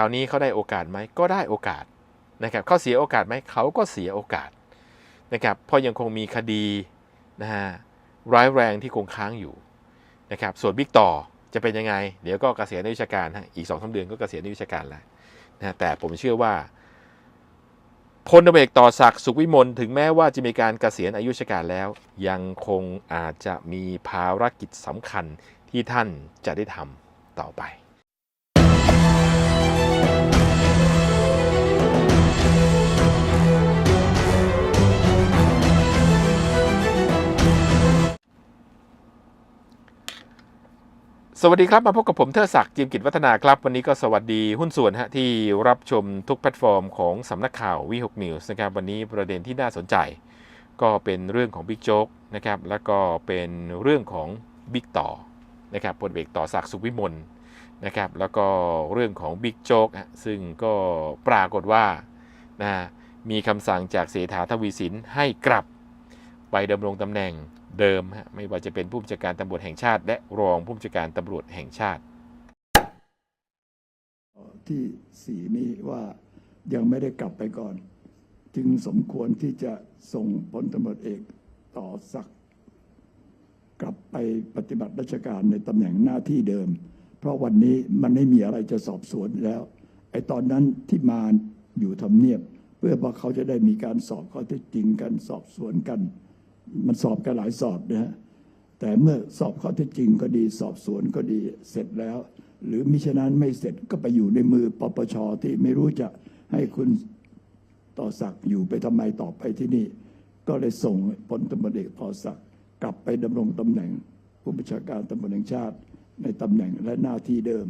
คราวนี้เขาได้โอกาสไหมก็ได้โอกาสนะครับเขาเสียโอกาสไหมเขาก็เสียโอกาสนะครับเพราะยังคงมีคดีนะฮะร้ายแรงที่คงค้างอยู่นะครับส่วนบิ๊กต่อจะเป็นยังไง เดี๋ยวก็เกษียณในวิชาการฮะอีกสองสาเดือนก็เกษียณในวิชาการแล้วนะแต่ผมเชื่อว่าพลตำรวจเอกต่อศักดิ์สุขวิมลถึงแม้ว่าจะมีการเกษียณอายุราชการแล้ว ยังคงอาจจะมีภารกิจสำคัญที่ท่านจะได้ทำต่อไป สวัสดีครับ มาพบกับผมเทอศักดิ์จิมกิจวัฒนาครับ วันนี้ก็สวัสดีหุ้นส่วนฮะที่รับชมทุกแพลตฟอร์มของสำนักข่าววีหกนิวส์นะครับวันนี้ประเด็นที่น่าสนใจ ก็เป็นเรื่องของบิ๊กโจ๊กนะครับแล้วก็เป็นเรื่องของบิ๊กต่อนะครับพลเอกต่อศักดิ์สุขวิมลนะครับแล้วก็เรื่องของบิ๊กโจ๊กซึ่งก็ปรากฏว่านะมีคำสั่งจากเสถาทวีสินให้กลับไปดำรงตำแหน่ง เดิมฮะไม่ว่าจะเป็นผู้บัญชาการตำรวจแห่งชาติ และรองผู้บัญชาการตำรวจแห่งชาติ ที่สี่นี้ว่ายังไม่ได้กลับไปก่อน จึงสมควรที่จะส่งพลตำรวจเอกต่อศักกลับไปปฏิบัติราชการในตำแหน่งหน้าที่เดิม เพราะวันนี้มันไม่มีอะไรจะสอบสวนแล้ว ไอ้ตอนนั้นที่มาอยู่ทำเนียบ เพื่อว่าเขาจะได้มีการสอบข้อเท็จจริงกันสอบสวนกัน มันสอบกันหลายสอบนะฮะแต่เมื่อสอบข้อเท็จจริงก็ดีสอบสวนก็ดีเสร็จแล้ว หรือมิฉะนั้นไม่เสร็จก็ไปอยู่ในมือปปชที่ไม่รู้จะให้คุณต่อศักดิ์อยู่ไปทำไมต่อไปที่นี่ ก็เลยส่งพลตำรวจเอกต่อศักดิ์กลับไปดำรงตำแหน่ง ผู้บัญชาการตำรวจแห่งชาติในตำแหน่งและหน้าที่เดิม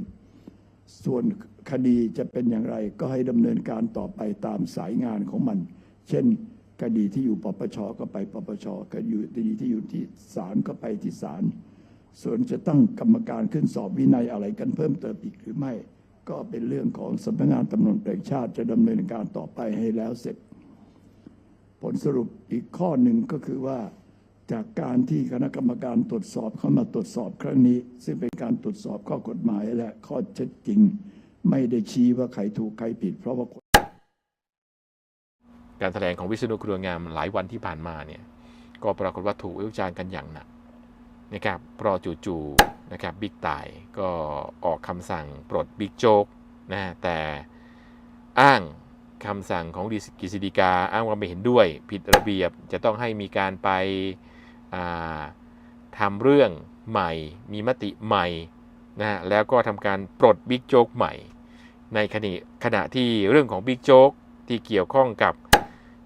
ส่วนคดีจะเป็นอย่างไรก็ให้ดำเนินการต่อไปตามสายงานของมัน เช่น คดีที่อยู่ปปชก็ไปปปชคดีคดีที่อยู่ที่ศาลก็ไปที่ศาลส่วนจะตั้งกรรมการขึ้นสอบวินัยอะไรกันเพิ่มเติมอีกหรือไม่ ก็เป็นเรื่องของสำนักงานตำรวจแห่งชาติจะดำเนินการต่อไปให้แล้วเสร็จ ผลสรุปอีกข้อหนึ่งก็คือว่า จากการที่คณะกรรมการตรวจสอบเข้ามาตรวจสอบครั้งนี้ ซึ่งเป็นการตรวจสอบข้อกฎหมายและข้อเท็จจริง ไม่ได้ชี้ว่าใครถูกใครผิด เพราะว่า การแถลงของวิษณุเครืองามหลายวันที่ผ่านมาเนี่ยก็ปรากฏว่าถูกวิจารณ์กันอย่างหนักนะครับพราะจู่ๆนะครับบิ๊กต่ายก็ออกคำสั่งปลดบิ๊กโจ๊กนะแต่อ้างคำสั่งของกฤษฎีกาอ้างว่าไม่เห็นด้วย ผิดระเบียบจะต้องให้มีการไปอ่าทำเรื่องใหม่ มีมติใหม่นะฮะแล้วก็ทำการปลดบิ๊กโจ๊กใหม่ ในขณะขณะที่เรื่องของบิ๊กโจ๊กที่เกี่ยวข้องกับ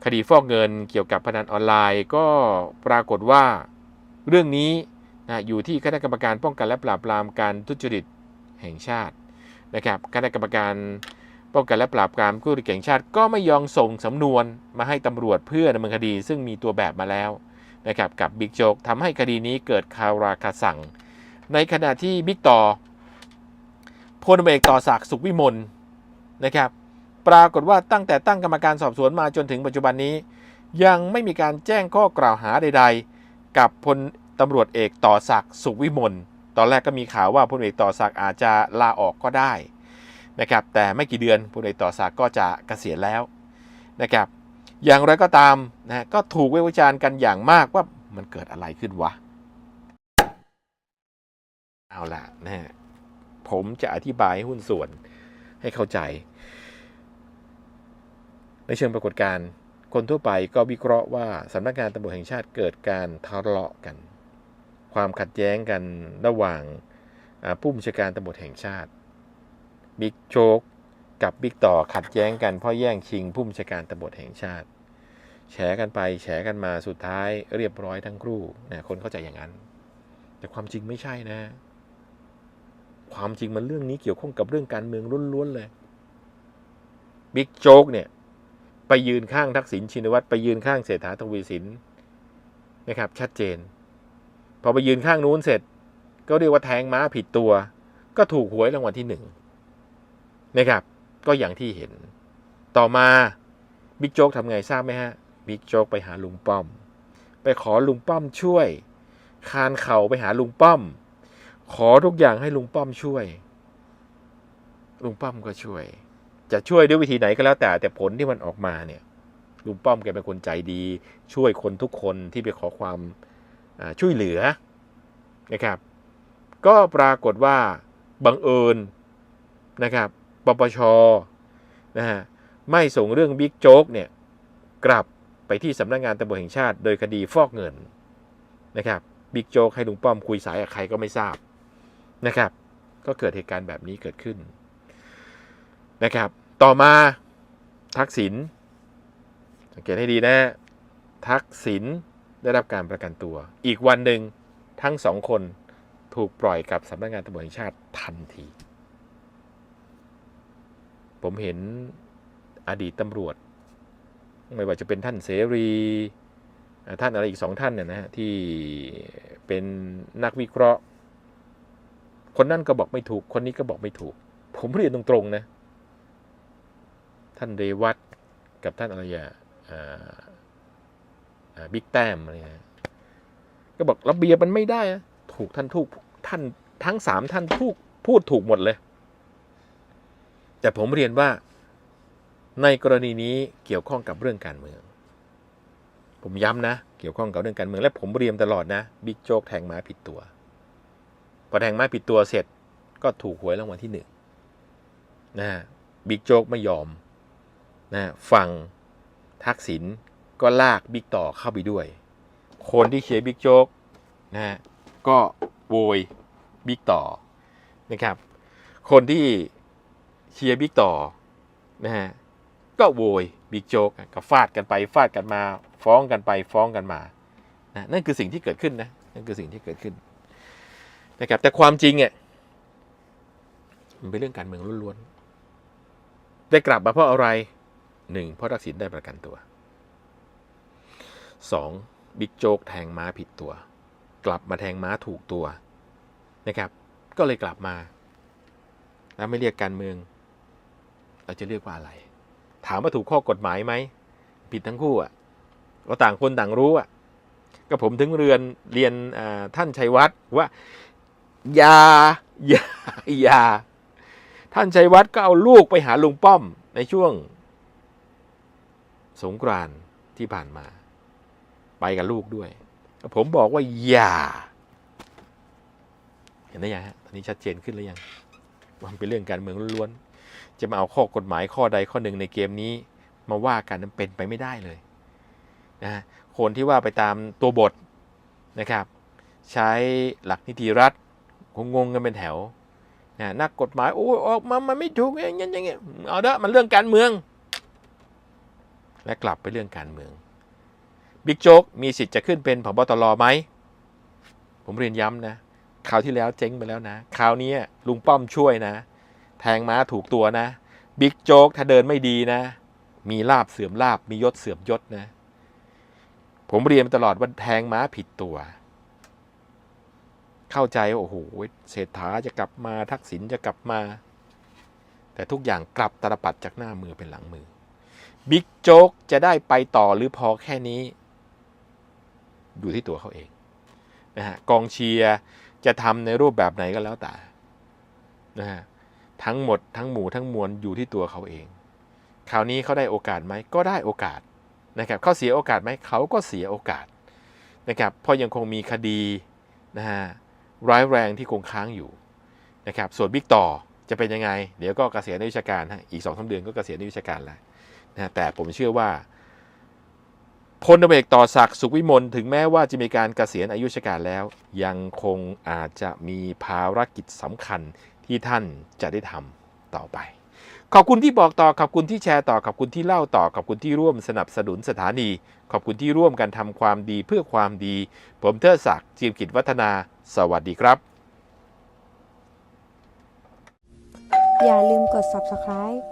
คดีฟอกเงินเกี่ยวกับพนันออนไลน์ ก็ปรากฏว่าเรื่องนี้นะอยู่ที่คณะกรรมการป้องกันและปราบปรามการทุจริตแห่งชาตินะครับคณะกรรมการป้องกันและปราบปรามผู้ทุจริตแห่งชาติ ก็ไม่ยอมส่งสำนวนมาให้ตำรวจเพื่อดำเนินคดี ซึ่งมีตัวแบบมาแล้วนะครับกับบิ๊กโจ๊กทำให้คดีนี้เกิดคาราคาสั่ง ในขณะที่บิ๊กต่อพลเอกต่อศักดิ์สุขวิมลนะครับ ปรากฏว่าตั้งแต่ตั้งกรรมการสอบสวนมาจนถึงปัจจุบันนี้ ยังไม่มีการแจ้งข้อกล่าวหาใด ๆ กับพลตำรวจเอกต่อศักดิ์สุวิมลตอนแรกก็มีข่าวว่าพลเอกต่อศักดิ์อาจจะลาออกก็ได้นะครับแต่ไม่กี่เดือนพลเอกต่อศักดิ์ก็จะเกษียณแล้วนะครับอย่างไรก็ตามนะก็ถูกวิจารณ์กันอย่างมากว่ามันเกิดอะไรขึ้นวะ เอาล่ะนะฮะผมจะอธิบายให้หุ้นส่วนให้เข้าใจ ในเชิงปรากฏการณ์คนทั่วไปก็วิเคราะห์ว่าสำนักงานตำรวจแห่งชาติเกิดการทะเลาะกัน ความขัดแย้งกันระหว่างผู้บัญชาการตำรวจแห่งชาติบิ๊กโจ๊กกับบิ๊กต่อขัดแย้งกันเพราะแย่งชิงผู้บัญชาการตำรวจแห่งชาติ แฉกันไปแฉกันมาสุดท้ายเรียบร้อยทั้งครู่นะคนเข้าใจอย่างนั้น แต่ความจริงไม่ใช่นะ ความจริงมันเรื่องนี้เกี่ยวข้องกับเรื่องการเมืองล้วนๆเลยบิ๊กโจ๊กเนี่ย ไปยืนข้างทักษิณชินวัตรไปยืนข้างเศรษฐาทวีสินนะครับ ชัดเจน พอไปยืนข้างนู้นเสร็จ ก็เรียกว่าแทงม้าผิดตัว ก็ถูกหวยรางวัลที่หนึ่งนะครับ ก็อย่างที่เห็น ต่อมาบิ๊กโจ๊กทำไงทราบไหมฮะบิ๊กโจ๊กไปหาลุงป้อม ไปขอลุงป้อมช่วย คานเข่าไปหาลุงป้อม ขอทุกอย่างให้ลุงป้อมช่วย ลุงป้อมก็ช่วย จะช่วยด้วยวิธีไหนก็แล้วแต่แต่ผลที่มันออกมาเนี่ยลุงป้อมแกเป็นคนใจดี ช่วยคนทุกคนที่ไปขอความช่วยเหลือนะครับ ก็ปรากฏว่าบังเอิญนะครับปปชนะฮะไม่ส่งเรื่องบิ๊กโจ๊กเนี่ยกลับไปที่สำนักงานตำรวจแห่งชาติ โดยคดีฟอกเงินนะครับบิ๊กโจ๊กให้ลุงป้อมคุยสายกับใครก็ไม่ทราบนะครับ ก็เกิดเหตุการณ์แบบนี้เกิดขึ้นนะครับ ต่อมาทักษิณสังเกตให้ดีนะ ทักษิณได้รับการประกันตัว อีกวันหนึ่งทั้งสองคนถูกปล่อยกับสำนักงานตำรวจแห่งชาติทันที ผมเห็นอดีตตำรวจ ไม่ว่าจะเป็นท่านเสรี ท่านอะไรอีกสองท่านเนี่ยนะฮะที่เป็นนักวิเคราะห์ คนนั้นก็บอกไม่ถูก คนนี้ก็บอกไม่ถูก ผมเรียนตรงๆนะ ท่านเรวัตกับท่านอะไรอะอ่าอ่าบิ๊กแต้มอะไรเงี้ยก็บอกระเบียบมันไม่ได้อะถูกท่านถูกท่านทั้งสามท่านพูดพูดถูกหมดเลย แต่ผมเรียนว่าในกรณีนี้เกี่ยวข้องกับเรื่องการเมือง ผมย้ำนะ เกี่ยวข้องกับเรื่องการเมือง และผมเรียนตลอดนะบิ๊กโจ๊กแทงม้าผิดตัวพอแทงม้าผิดตัวเสร็จก็ถูกหวยรางวัลที่หนึ่งนะฮะบิ๊กโจ๊กไม่ยอม นะฟังทักษิณก็ลากบิ๊กต่อเข้าไปด้วย คนที่เชียร์บิ๊กโจ๊กนะฮะก็โวยบิ๊กต่อนะครับ คนที่เชียร์บิ๊กต่อนะฮะก็โวยบิ๊กโจ๊กก็ฟาดกันไปฟาดกันมา ฟ้องกันไปฟ้องกันมานะนั่นคือสิ่งที่เกิดขึ้นนะนั่นคือสิ่งที่เกิดขึ้นนะครับแต่ความจริงเนี่ยมันเป็นเรื่องการเมืองล้วนๆได้กลับมาเพราะอะไร หนึ่งเพราะทักษิณได้ประกันตัวสองบิ๊กโจ๊กแทงม้าผิดตัว กลับมาแทงม้าถูกตัวนะครับ ก็เลยกลับมา แล้วไม่เรียกการเมือง เราจะเรียกว่าอะไร ถามว่าถูกข้อกฎหมายไหม ผิดทั้งคู่อะก็ต่างคนต่างรู้อะ ก็ผมถึงเรียนเรียนท่านชัยวัฒน์ว่าอย่าอย่าอย่าท่านชัยวัฒน์ก็เอาลูกไปหาลุงป้อมในช่วง สงกรานที่ผ่านมา ไปกับลูกด้วย ผมบอกว่าอย่า เห็นได้ยังฮะตอนนี้ชัดเจนขึ้นหรือยังว่ามันเป็นเรื่องการเมืองล้วนๆจะมาเอาข้อกฎหมายข้อใดข้อหนึ่งในเกมนี้ มาว่ากันนั้นเป็นไปไม่ได้เลยนะฮะคนที่ว่าไปตามตัวบทนะครับ ใช้หลักนิติรัฐคงงงกันเป็นแถวนะนักกฎหมายโอ้ออกมามันไม่ถูกอย่างนี้อย่างเงี้ยเอาเด้อมันเรื่องการเมือง และกลับไปเรื่องการเมือง บิ๊กโจ๊กมีสิทธิ์จะขึ้นเป็นผบตรไหม ผมเรียนย้ำนะคราวที่แล้วเจ๊งไปแล้วนะคราวนี้ลุงป้อมช่วยนะ แทงม้าถูกตัวนะ บิ๊กโจ๊กถ้าเดินไม่ดีนะ มีลาบเสื่อมลาบมียศเสื่อมยศนะ ผมเรียนมาตลอดว่าแทงม้าผิดตัว เข้าใจว่าโอ้โหเศรษฐาจะกลับมาทักษิณจะกลับมา แต่ทุกอย่างกลับตลปัดจากหน้ามือเป็นหลังมือ บิ๊กโจ๊กจะได้ไปต่อหรือพอแค่นี้ อยู่ที่ตัวเขาเองนะฮะกองเชียร์จะทำในรูปแบบไหนก็แล้วแต่นะฮะทั้งหมดทั้งหมู่ทั้งมวลอยู่ที่ตัวเขาเอง คราวนี้เขาได้โอกาสไหมก็ได้โอกาสนะครับเขาเสียโอกาสไหมเขาก็เสียโอกาสนะครับเพราะยังคงมีคดีนะฮะร้ายแรงที่คงค้างอยู่นะครับส่วนบิ๊กต่อจะเป็นยังไง เดี๋ยวก็เกษียณในวิชาการฮะอีกสองสาเดือนก็เกษียณในวิชาการแล้ว นะแต่ผมเชื่อว่าพลตเอกต่อศักดิ์สุขวิมลถึงแม้ว่าจะมีการเกษียณอายุราชการแล้ว ยังคงอาจจะมีภารกิจสำคัญที่ท่านจะได้ทำต่อไป ขอบคุณที่บอกต่อขอบคุณที่แชร์ต่อขอบคุณที่เล่าต่อขอบคุณที่ร่วมสนับสนุนสถานี ขอบคุณที่ร่วมกันทำความดีเพื่อความดี ผมเทิดศักดิ์จีมกิจวัฒนา สวัสดีครับ อย่าลืมกด subscribe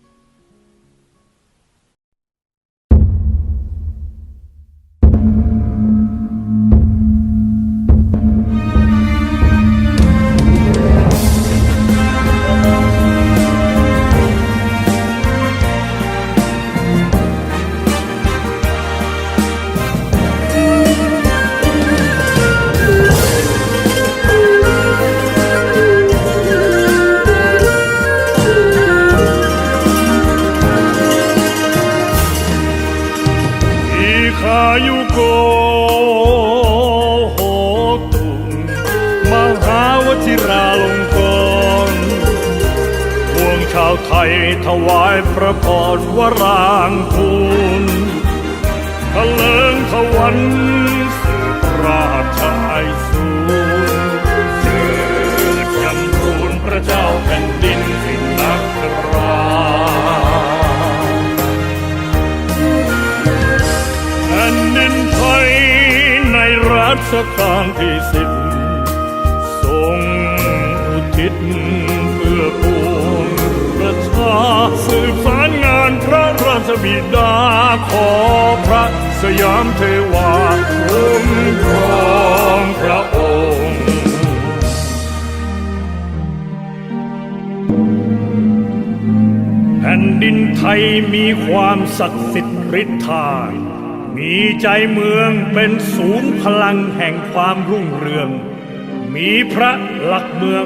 ศิราลงกรพวงชาวไทยถวายพระพรวรางคุณทะเลิงทวันสืบราชายสูงเจิดจำคุณพระเจ้าแผ่นดินสินักราแผ่นดินไทยในรัชกาลที่สิบ อุทิศเพื่อปวงประชาสืบสารงานพระราชบิดาขอพระสยามเทวาคุ้มครองพระองค์แผ่นดินไทยมีความศักดิ์สิทธิ์ฤทธามีใจเมืองเป็นศูนย์พลังแห่งความรุ่งเรือง มีพระหลักเมือง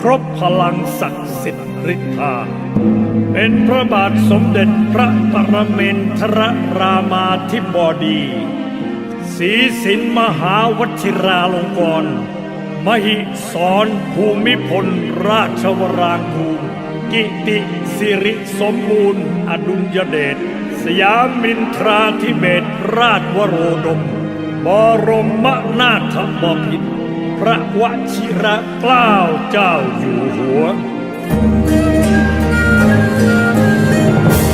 ครบพลังศักดิ์สิทธิ์ฤทธา เป็นพระบาทสมเด็จพระปรเมนทรรามาธิบดีศรีสินมหาวชิราลงกรณ์มหิสรภูมิพลราชวรางคูลกิติสิริสมบูรณ์ อดุลยเดชสยามินทราธิเบศรราชวโรดม บรมนาถบพิตร พระวชิระเกล้าเจ้าอยู่หัว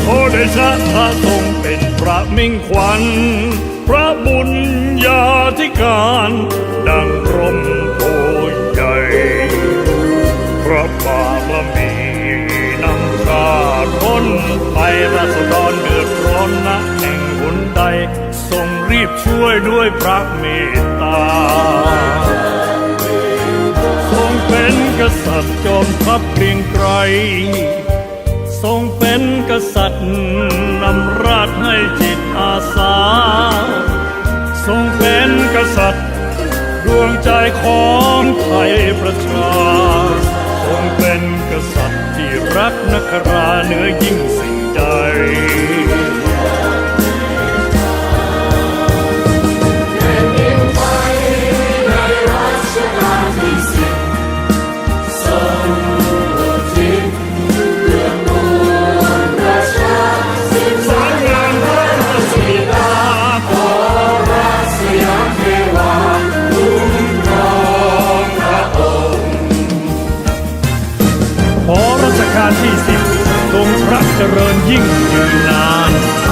โอเดชะพระทรงเป็นพระมิ่งขวัญ พระบุญญาธิการ ดังรมโพใหญ่พระบารมีนำชาต้นไปราษฎรเดือดร้อนนะแห่งหนใด ทรงรีบช่วยด้วยพระเมตตา เป็นกษัตริย์จอมทัพเกรียงไกรทรงเป็นกษัตริย์นำราชให้จิตอาสา ทรงเป็นกษัตริย์ดวงใจของไทยประชา ทรงเป็นกษัตริย์ที่รักนักราเหนือยิ่งสิ่งใด ที่สิบทรงพระเจริญยิ่งยืนนาน